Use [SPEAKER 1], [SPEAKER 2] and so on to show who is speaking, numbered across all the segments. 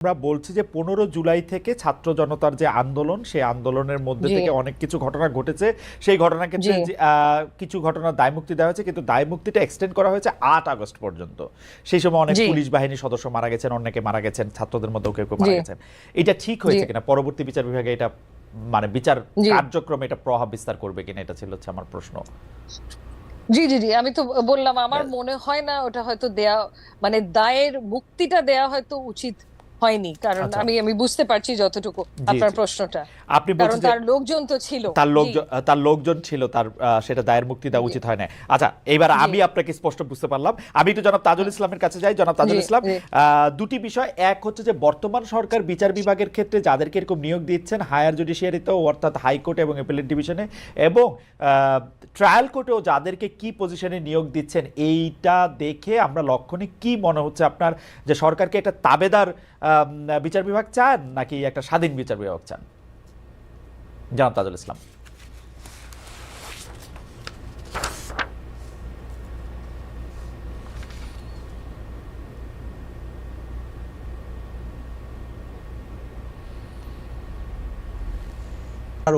[SPEAKER 1] আমরা বলছি যে পনেরো জুলাই থেকে ছাত্র জনতার যে আন্দোলন সেই আন্দোলনের মধ্যে থেকে অনেক কিছু ঘটনা ঘটেছে। সেই ঘটনা ক্ষেত্রে
[SPEAKER 2] জি।
[SPEAKER 1] যে, আহ, কিছু ঘটনা দায়মুক্তি দেওয়া হয়েছে কিন্তু দায়মুক্তিটা এক্সটেন্ড করা হয়েছে আট আগস্ট পর্যন্ত। সেই সময় অনেক পুলিশ বাহিনীর সদস্য মারা গেছেন অনেকে মারা গেছেন ছাত্রদের মধ্যেও কেউ কেউ মারা গেছেন। এটা ঠিক হয়েছে কিনা? পরবর্তী বিচার বিভাগে এটা মানে বিচার কার্যক্রমে এটা প্রভাব বিস্তার করবে কিনা? এটা ছিল হচ্ছে আমার প্রশ্ন।
[SPEAKER 2] জি জি জি আমি তো বললাম আমার মনে হয় না ওটা হয়তো দেয়া মানে দায়ের মুক্তিটা দেয়া হয়তো উচিত হয়নি। কারণ
[SPEAKER 1] আচ্ছা।
[SPEAKER 2] আমি আমি বুঝতে পারছি যতটুকু আপনার প্রশ্নটা।
[SPEAKER 1] আপনি বলছেন
[SPEAKER 2] তার লোকজন তো ছিল।
[SPEAKER 1] তার লোকজন তার লোকজন ছিল তার সেটা দায়ের মুক্তি দেওয়া উচিত হয় না আচ্ছা এবার আমি আপনাকে স্পষ্ট বুঝতে পারলাম। আমি একটু জনাব তাজুল ইসলামের কাছে যাই। জনাব তাজুল ইসলাম দুটি বিষয়। এক হচ্ছে যে বর্তমান সরকার বিচার বিভাগের ক্ষেত্রে যাদেরকে এরকম নিয়োগ দিচ্ছেন হায়ার জুডিশিয়ারিতেও অর্থাৎ হাইকোর্ট এবং অ্যাপেলেট ডিভিশনে এবং ট্রায়াল কোর্টেও যাদেরকে কি পজিশনে নিয়োগ দিচ্ছেন এইটা দেখে আমরা লক্ষণে কি মনে হচ্ছে আপনার যে সরকারকে একটা তাবেদার বিচার বিভাগ চান নাকি একটা স্বাধীন বিচার বিভাগ চান? জনাব তাজুল ইসলাম।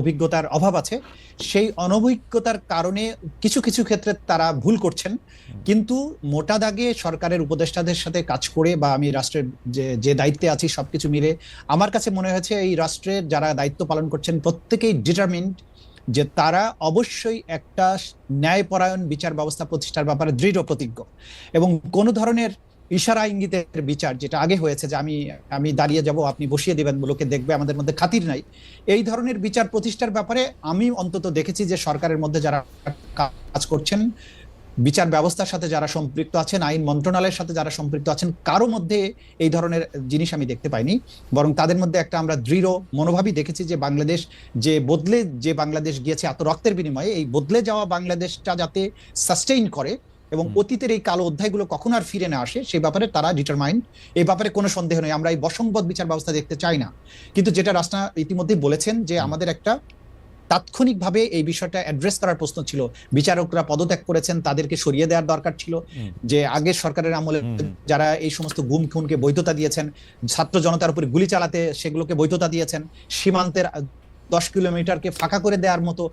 [SPEAKER 3] অভিজ্ঞতার অভাব আছে। সেই অনভিজ্ঞতার কারণে কিছু কিছু ক্ষেত্রে তারা ভুল করছেন। কিন্তু মোটা দাগে সরকারের উপদেষ্টাদের সাথে কাজ করে বা আমি রাষ্ট্রের যে যে দায়িত্বে আছি সবকিছু মিলে আমার কাছে মনে হয়েছে এই রাষ্ট্রের যারা দায়িত্ব পালন করছেন প্রত্যেকেই ডিটারমিন্ড যে তারা অবশ্যই একটা ন্যায়পরায়ণ বিচার ব্যবস্থা প্রতিষ্ঠার ব্যাপারে দৃঢ় প্রতিজ্ঞ। এবং কোনো ধরনের ইশারা ইঙ্গিতের বিচার যেটা আগে হয়েছে যে আমি আমি দাঁড়িয়ে যাব, আপনি বসিয়ে দেবেন, লোকে দেখবে, আমাদের মধ্যে খাতির নাই। এই ধরনের বিচার প্রতিষ্ঠার ব্যাপারে আমি অন্তত দেখেছি যে সরকারের মধ্যে যারা কাজ করছেন, বিচার ব্যবস্থার সাথে যারা সম্পৃক্ত আছেন, আইন মন্ত্রণালয়ের সাথে যারা সম্পৃক্ত আছেন, কারও মধ্যে এই ধরনের জিনিস আমি দেখতে পাইনি। বরং তাদের মধ্যে একটা আমরা দৃঢ় মনোভাবই দেখেছি যে বাংলাদেশ যে বদলে, যে বাংলাদেশ গিয়েছে এত রক্তের বিনিময়ে, এই বদলে যাওয়া বাংলাদেশটা যাতে সাস্টেইন করে এবং অতীতের এই কালো অধ্যায়গুলো কখন আর ফিরে না আসে সেই ব্যাপারে তারা ডিটারমাইন্ড এই ব্যাপারে কোনো সন্দেহ নেই। আমরা এই বসংবদ বিচার ব্যবস্থা দেখতে চাই না। কিন্তু যেটা রাস্তা ইতিমধ্যেই বলেছেন যে আমাদের একটা তাৎক্ষণিকভাবে এই বিষয়টা অ্যাড্রেস করার প্রশ্ন ছিল। বিচারকরা পদত্যাগ করেছেন তাদেরকে সরিয়ে দেওয়ার দরকার ছিল। যে আগের সরকারের আমলে যারা এই সমস্ত গুম খুনকে বৈধতা দিয়েছেন ছাত্র জনতার উপরে গুলি চালাতে সেগুলোকে বৈধতা দিয়েছেন সীমান্তের দশ কিলোমিটারকে ফাঁকা করে দেওয়ার মতো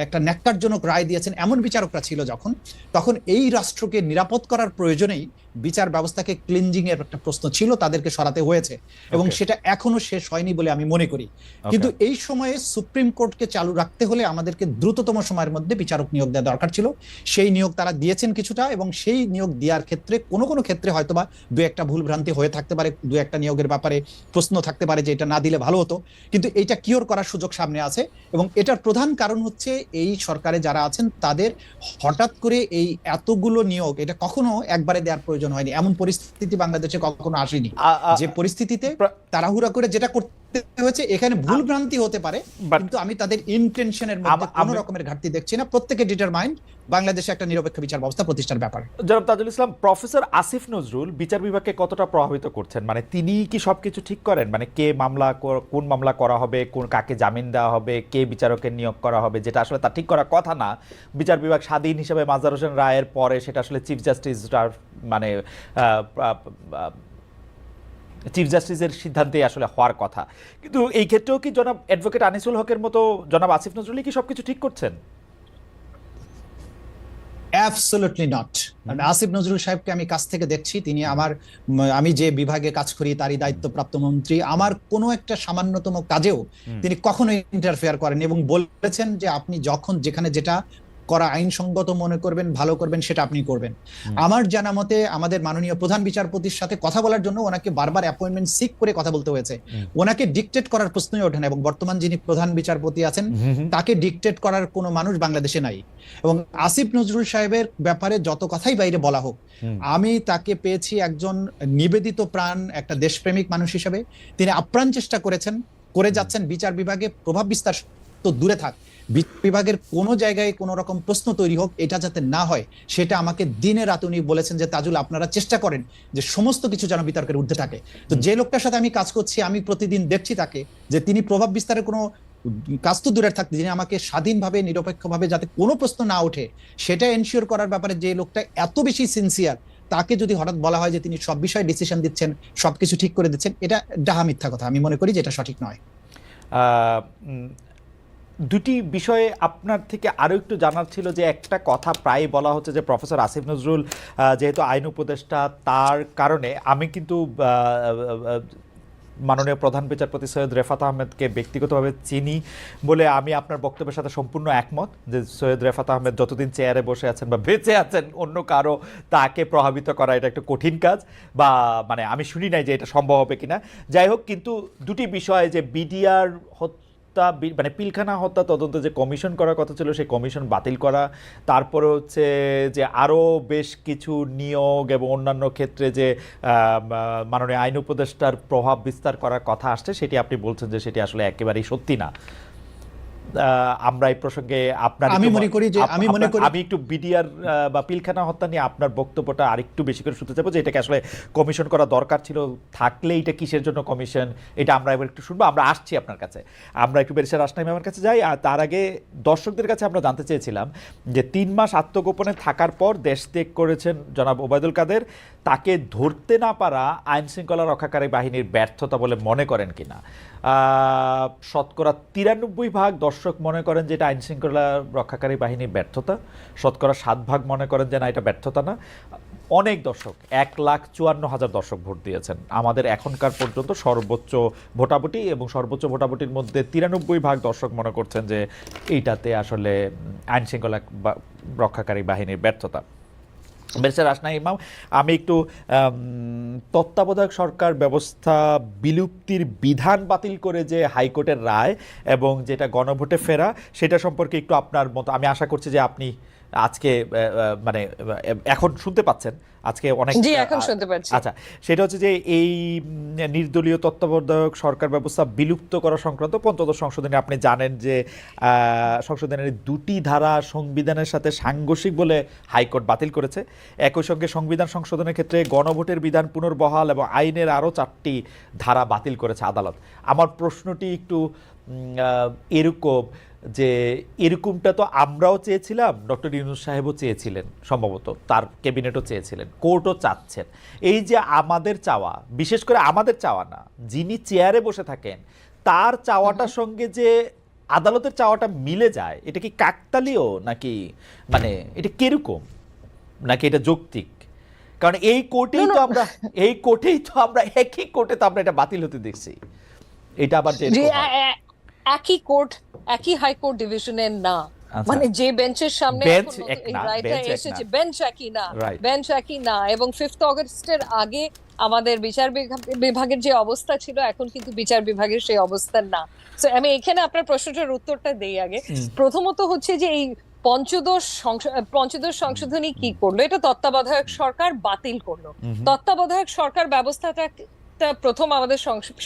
[SPEAKER 3] একটা ন্যাক্কারজনক রায় দিয়েছেন এমন বিচারকরা ছিল যখন, তখন এই রাষ্ট্রকে নিরাপদ করার প্রয়োজনেই বিচার ব্যবস্থাকে ক্লিনজিং এর একটা প্রশ্ন ছিল তাদেরকে সরাতে হয়েছে এবং সেটা এখনও শেষ হয়নি বলে আমি মনে করি। কিন্তু এই সময়ে সুপ্রিম কোর্টকে চালু রাখতে হলে আমাদেরকে দ্রুততম সময়ের মধ্যে বিচারক নিয়োগ দেওয়া দরকার ছিল। সেই নিয়োগ তারা দিয়েছেন কিছুটা এবং সেই নিয়োগ দেওয়ার ক্ষেত্রে কোনো কোনো ক্ষেত্রে হয়তোবা দু একটা ভুল ভ্রান্তি হয়ে থাকতে পারে দু একটা নিয়োগের ব্যাপারে প্রশ্ন থাকতে পারে যে এটা না দিলে ভালো হতো। কিন্তু এটা কিওর করার সুযোগ সামনে আছে এবং এটার প্রধান কারণ হচ্ছে এই সরকারে যারা আছেন তাদের হঠাৎ করে এই এতগুলো নিয়োগ এটা কখনো একবারে দেওয়ার প্রয়োজন হয়নি। এমন পরিস্থিতি বাংলাদেশে কখনো আসেনি। যে পরিস্থিতিতে
[SPEAKER 1] প্রা-
[SPEAKER 3] তাড়াহুড়া করে যেটা করতে হয়েছে এখানে ভুল ভ্রান্তি হতে পারে কিন্তু আমি তাদের ইন্টেনশনের মধ্যে কোনো রকমের ঘাটতি দেখছি না। প্রত্যেকে ডিটারমাইন্ড বাংলাদেশে একটা নিরপেক্ষ বিচার ব্যবস্থা প্রতিষ্ঠার ব্যাপারে।
[SPEAKER 1] জনাব তাজুল ইসলাম প্রফেসর আসিফ নজরুল বিচার বিভাগকে কতটা প্রভাবিত করছেন? মানে তিনি কি সবকিছু ঠিক করেন? মানে কে মামলা কোন মামলা করা হবে কোন কাকে জামিন দেওয়া হবে কে বিচারকের নিয়োগ করা হবে যেটা আসলে তা ঠিক করার কথা না। বিচার বিভাগ স্বাধীন হিসেবে মাজার হোসেন রায়ের পরে সেটা আসলে চিফ জাস্টিস মানে চিফ জাস্টিসের সিদ্ধান্তে আসলে হওয়ার কথা। কিন্তু এই ক্ষেত্রেও কি জনাব অ্যাডভোকেট আনিসুল হকের মতো জনাব আসিফ নজরুলই কি সবকিছু ঠিক করছেন?
[SPEAKER 3] অ্যাবসলিউটলি নট মানে আসিফ নজরুল সাহেবকে আমি কাছ থেকে দেখছি। তিনি আমার আমি যে বিভাগে কাজ করি তারই দায়িত্বপ্রাপ্ত মন্ত্রী। আমার কোনো একটা সামান্যতম কাজেও তিনি কখনোই ইন্টারফেয়ার করেন এবং বলেছেন যে আপনি যখন যেখানে যেটা করা আইনসঙ্গত মনে করবেন ভালো করবেন সেটা আপনি করবেন। আমার জানা মতে আমাদের মাননীয় প্রধান বিচারপতির সাথে কথা বলার জন্য ওনাকে বারবার অ্যাপয়েন্টমেন্ট সিক করে কথা বলতে হয়েছে। ওনাকে ডিকটেট করার প্রশ্নই ওঠে না এবং বর্তমান যিনি প্রধান বিচারপতি আছেন তাকে ডিকটেট করার কোনো মানুষ বাংলাদেশে নাই। এবং আসিফ নজরুল সাহেবের ব্যাপারে যত কথাই বাইরে বলা হোক আমি তাকে পেয়েছি একজন নিবেদিত প্রাণ একটা দেশপ্রেমিক মানুষ হিসেবে। তিনি আপ্রাণ চেষ্টা করেছেন করে যাচ্ছেন বিচার বিভাগে প্রভাব বিস্তার তো দূরে থাক। বিভাগের কোনো জায়গায় কোনো রকম প্রশ্ন তৈরি হোক এটা যাতে না হয় সেটা আমাকে দিনে রাত উনি বলেছেন যে তাজুল আপনারা চেষ্টা করেন যে সমস্ত কিছু যেন বিতর্কের ঊর্ধ্বে থাকে। তো যে লোকটার সাথে আমি কাজ করছি আমি প্রতিদিন দেখছি তাকে যে তিনি প্রভাব বিস্তারের কোনো কাজ তো দূরের থাকতে যিনি আমাকে স্বাধীনভাবে নিরপেক্ষভাবে যাতে কোনো প্রশ্ন না ওঠে সেটা এনশিওর করার ব্যাপারে যে লোকটা এত বেশি সিনসিয়ার তাকে যদি হঠাৎ বলা হয় যে তিনি সব বিষয়ে ডিসিশন দিচ্ছেন সবকিছু ঠিক করে দিচ্ছেন এটা ডাহা মিথ্যা কথা। আমি মনে করি যে এটা সঠিক নয়।
[SPEAKER 1] দুটি বিষয়ে আপনার থেকে আরও একটু জানার ছিল যে একটা কথা প্রায় বলা হচ্ছে যে প্রফেসর আসিফ নজরুল যেহেতু আইন উপদেষ্টা, তার কারণে আমি কিন্তু মাননীয় প্রধান বিচারপতি সৈয়দ রেফাত আহমেদকে ব্যক্তিগতভাবে চিনি বলে আমি আপনার বক্তব্যের সাথে সম্পূর্ণ একমত যে সৈয়দ রেফাত আহমেদ যতদিন চেয়ারে বসে আছেন বা বেঁচে আছেন, অন্য কারও তাকে প্রভাবিত করা এটা একটা কঠিন কাজ বা মানে আমি শুনি নাই যে এটা সম্ভব হবে কিনা। যাই হোক, কিন্তু দুটি বিষয় যে বিডিআর হত্যা বি- মানে পিলখানা হত্যা তদন্ত যে কমিশন করার কথা ছিল, সেই কমিশন বাতিল করা। তারপরে হচ্ছে যে আরও বেশ কিছু নিয়োগ এবং অন্যান্য ক্ষেত্রে যে মাননীয় আইন উপদেষ্টার প্রভাব বিস্তার করার কথা আসছে, সেটি আপনি বলছেন যে সেটি আসলে একেবারেই সত্যি না। আমরা এই প্রসঙ্গে আপনার
[SPEAKER 3] আমি মনে করি যে- আমি মনে করি-
[SPEAKER 1] আমি একটু বিডিআর বা পিলখানা হত্যা নিয়ে আপনার বক্তব্যটা আরেকটু বেশি করে শুনতে চাইব যে এটাকে আসলে কমিশন করা দরকার ছিল থাকলে এটা কিসের জন্য কমিশন এটা আমরা এবার একটু শুনব। আমরা আসছি আপনার কাছে। আমরা একটু বেরিসার আসনাই আমার কাছে যাই আর তার আগে দর্শকদের কাছে আমরা জানতে চেয়েছিলাম যে তিন মাস আত্মগোপনে থাকার পর দেশ ত্যাগ করেছেন জনাব ওবায়দুল কাদের। তাকে ধরতে না পারা আইন শৃঙ্খলা রক্ষাকারী বাহিনীর ব্যর্থতা বলে মনে করেন কিনা? শতকরা তিরানব্বই ভাগ দর্শক মনে করেন যে এটা আইনশৃঙ্খলা রক্ষাকারী বাহিনীর ব্যর্থতা। শতকরা সাত ভাগ মনে করেন যে না এটা ব্যর্থতা না। অনেক দর্শক এক লাখ চুয়ান্ন হাজার দর্শক ভোট দিয়েছেন। আমাদের এখনকার পর্যন্ত সর্বোচ্চ ভোটাভুটি এবং সর্বোচ্চ ভোটাভুটির মধ্যে তিরানব্বই ভাগ দর্শক মনে করছেন যে এইটাতে আসলে উম, আইন শৃঙ্খলা বা- রক্ষাকারী বাহিনীর ব্যর্থতা। ব্যারিস্টার রাসনা ইমাম, আমি একটু তত্ত্বাবধায়ক সরকার ব্যবস্থা বিলুপ্তির বিধান বাতিল করে যে হাইকোর্টের রায় এবং যেটা গণভোটে ফেরা, সেটা সম্পর্কে একটু আপনার মতো, আমি আশা করছি যে আপনি আজকে মানে এখন শুনতে পাচ্ছেন। আজকে অনেক
[SPEAKER 2] জি এখন শুনতে পাচ্ছি।
[SPEAKER 1] আচ্ছা সেটা হচ্ছে যে এই নির্দলীয় তত্ত্বাবধায়ক সরকার ব্যবস্থা বিলুপ্ত করা সংক্রান্ত পঞ্চদশ সংশোধনে আপনি জানেন যে সংশোধনের দুটি ধারা সংবিধানের সাথে সাংঘর্ষিক বলে হাইকোর্ট বাতিল করেছে। একই সঙ্গে সংবিধান সংশোধনের ক্ষেত্রে গণভোটের বিধান পুনর্বহাল এবং আইনের আরও চারটি ধারা বাতিল করেছে আদালত। আমার প্রশ্নটি একটু এরকম যে এরকমটা তো আমরাও চেয়েছিলাম ডক্টর ইউনুস সাহেবও চেয়েছিলেন সম্ভবত তার ক্যাবিনেটও চেয়েছিলেন কোর্টও চাচ্ছেন। এই যে আমাদের চাওয়া বিশেষ করে আমাদের চাওয়া না যিনি চেয়ারে বসে থাকেন তার চাওয়াটার সঙ্গে যে আদালতের চাওয়াটা মিলে যায় এটা কি কাকতালীয় নাকি মানে এটা কীরকম? নাকি এটা যৌক্তিক? কারণ এই কোর্টেই তো আমরা এই কোর্টেই তো আমরা একই কোর্টে তো আমরা এটা বাতিল হতে দেখছি। এটা আবার যে
[SPEAKER 2] একই কোর্ট একই হাইকোর্ট ডিভিশনের না।
[SPEAKER 1] আচ্ছা।
[SPEAKER 2] মানে যে বেঞ্চের সামনে এসেছে বেঞ্চ একই না বেঞ্চ একই না। এবং ফিফথ অগস্টের আগে আমাদের বিচার বিভাগ- বিভাগের যে অবস্থা ছিল এখন কিন্তু বিচার বিভাগের সেই অবস্থা না। আমি এখানে আপনার প্রশ্নটার উত্তরটা দেই আগে। প্রথমত হচ্ছে যে এই পঞ্চদশ সংশ- পঞ্চদশ সংশোধনী কি করল? এটা তত্ত্বাবধায়ক সরকার বাতিল করল। তত্ত্বাবধায়ক সরকার ব্যবস্থাটা টা প্রথম আমাদের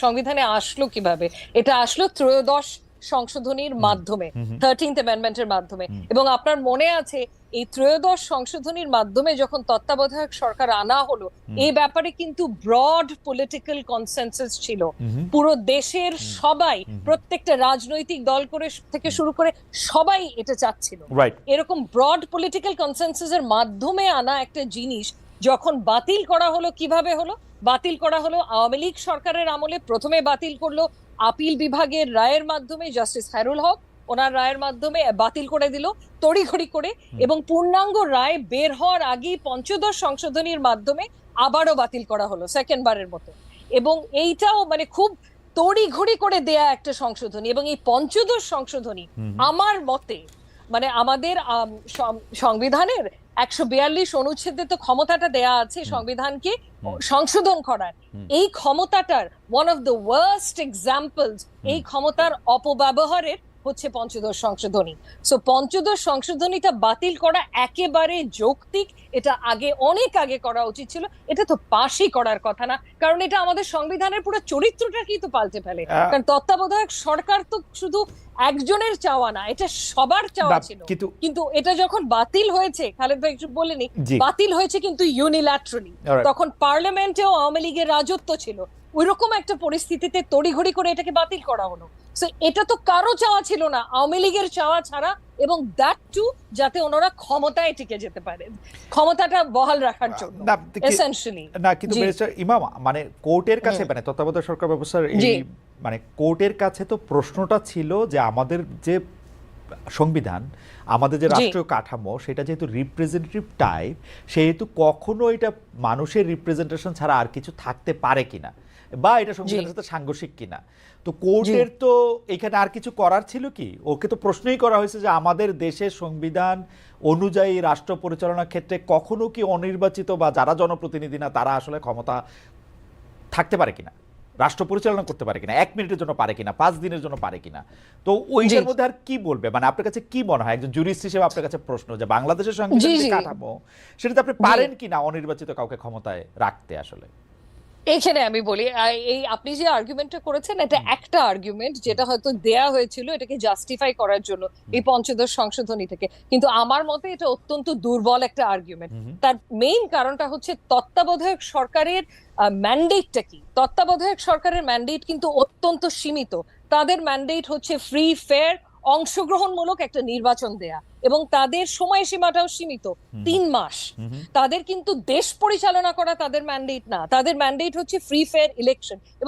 [SPEAKER 2] সংবিধানে আসলো কীভাবে? এটা আসলো ত্রয়োদশ সংশোধনীর মাধ্যমে থার্টিন্থ অ্যামেন্ডমেন্টের মাধ্যমে। এবং আপনার মনে আছে এই ত্রয়োদশ সংশোধনীর মাধ্যমে যখন তত্ত্বাবধায়ক সরকার আনা হলো এই ব্যাপারে কিন্তু ব্রড পলিটিক্যাল কনসেনসাস ছিল। পুরো দেশের সবাই প্রত্যেকটা রাজনৈতিক দল করে থেকে শুরু করে সবাই এটা চাচ্ছিল। এরকম ব্রড পলিটিক্যাল কনসেনসাসের মাধ্যমে আনা একটা জিনিস যখন বাতিল করা হলো কীভাবে হলো? বাতিল করা হলো আওয়ামী লীগ সরকারের আমলে। প্রথমে বাতিল করল আপিল বিভাগের রায়ের মাধ্যমে জাস্টিস হায়রুল হক। ওনার রায়ের মাধ্যমে বাতিল করে দিল তড়িঘড়ি করে এবং পূর্ণাঙ্গ রায় বের হওয়ার আগেই পঞ্চদশ সংশোধনীর মাধ্যমে আবারও বাতিল করা হলো সেকেন্ড বারের মতো। এবং এইটাও মানে খুব তড়িঘড়ি করে দেয়া একটা সংশোধনী এবং এই পঞ্চদশ সংশোধনী আমার মতে মানে আমাদের সংবিধানের একশো বিয়াল্লিশ অনুচ্ছেদে তো ক্ষমতাটা দেয়া আছে সংবিধানকে সংশোধন করার। এই ক্ষমতাটার one of the worst examples এই ক্ষমতার অপব্যবহারের হচ্ছে পঞ্চদশ সংশোধনী। সো পঞ্চদশ সংশোধনীটা বাতিল করা একেবারে যৌক্তিক। এটা আগে অনেক আগে করা উচিত ছিল। এটা তো পাশই করার কথা না। কারণ এটা আমাদের সংবিধানের পুরো চরিত্রটাকেই তো পাল্টে ফেলে। কারণ তত্ত্বাবধায়ক সরকার তো শুধু একজনের চাওয়া না এটা সবার চাওয়া ছিল।
[SPEAKER 1] কিন্তু
[SPEAKER 2] কিন্তু এটা যখন বাতিল হয়েছে খালেদ ভাই একটু বলেনি বাতিল হয়েছে কিন্তু ইউনিল্যাটারালি তখন পার্লামেন্টেও আওয়ামী লীগের রাজত্ব ছিল। ওইরকম একটা পরিস্থিতিতে তড়িঘড়ি করে এটাকে বাতিল করা হলো। সো এটা তো কারও চাওয়া ছিল না। আওয়ামী লীগের চাওয়া ছাড়া এবং দ্যাট টু যাতে ওনারা ক্ষমতায় টিকে যেতে পারে। ক্ষমতাটা বহাল রাখার জন্য এসেনশিয়ালি
[SPEAKER 1] না কিন্তু। ইমাম মানে কোর্টের কাছে মানে তত্ত্বাবধায়ক সরকার ব্যবস্থার এই মানে কোর্টের কাছে তো প্রশ্নটা ছিল যে আমাদের যে সংবিধান আমাদের যে রাষ্ট্রীয় কাঠামো সেটা যেহেতু রিপ্রেজেন্টেটিভ টাইপ সেহেতু কখনো এটা মানুষের রিপ্রেজেন্টেশন ছাড়া আর কিছু থাকতে পারে কিনা বা এটা সংবিধানের সাথে সাংঘর্ষিক কিনা। তো কোর্টের তো এখানে আর কিছু করার ছিল কি? ওকে তো প্রশ্নই করা হয়েছে যে আমাদের দেশের সংবিধান অনুযায়ী রাষ্ট্র পরিচালনার ক্ষেত্রে কখনো কি অনির্বাচিত বা যারা জনপ্রতিনিধি না তারা আসলে ক্ষমতা থাকতে পারে কিনা? রাষ্ট্র পরিচালনা করতে পারে কিনা এক মিনিটের জন্য পারে কিনা পাঁচ দিনের জন্য পারে কিনা। তো ওইটার। মধ্যে আর কি বলবে? মানে আপনার কাছে কি মনে হয়? একজন জুরিস্ট হিসেবে আপনার কাছে প্রশ্ন যে বাংলাদেশের সঙ্গে
[SPEAKER 2] কাঠামো
[SPEAKER 1] সেটা
[SPEAKER 2] তো
[SPEAKER 1] কাঠামো সেটাতে আপনি পারেন কিনা অনির্বাচিত কাউকে ক্ষমতায় রাখতে আসলে?
[SPEAKER 2] এখানে আমি বলি এই আপনি যে আর্গুমেন্টটা করেছেন এটা একটা আর্গুমেন্ট যেটা হয়তো দেয়া হয়েছিল এটাকে জাস্টিফাই করার জন্য এই পঞ্চদশ সংশোধনী থেকে। কিন্তু আমার মতে এটা অত্যন্ত দুর্বল একটা আর্গুমেন্ট তার মেইন কারণটা হচ্ছে তত্ত্বাবধায়ক সরকারের ম্যান্ডেটটা কি? তত্ত্বাবধায়ক সরকারের ম্যান্ডেট কিন্তু অত্যন্ত সীমিত। তাদের ম্যান্ডেট হচ্ছে ফ্রি ফেয়ার অংশগ্রহণমূলক একটা নির্বাচন দেয়া। এবং তাদের সময়সীমাটাও সীমিত তিন মাস। তাদের কিন্তু দেশ পরিচালনা করা তাদের ম্যান্ডেট না। তাদের ম্যান্ডেট হচ্ছে ফ্রি ফেয়ার ইলেকশন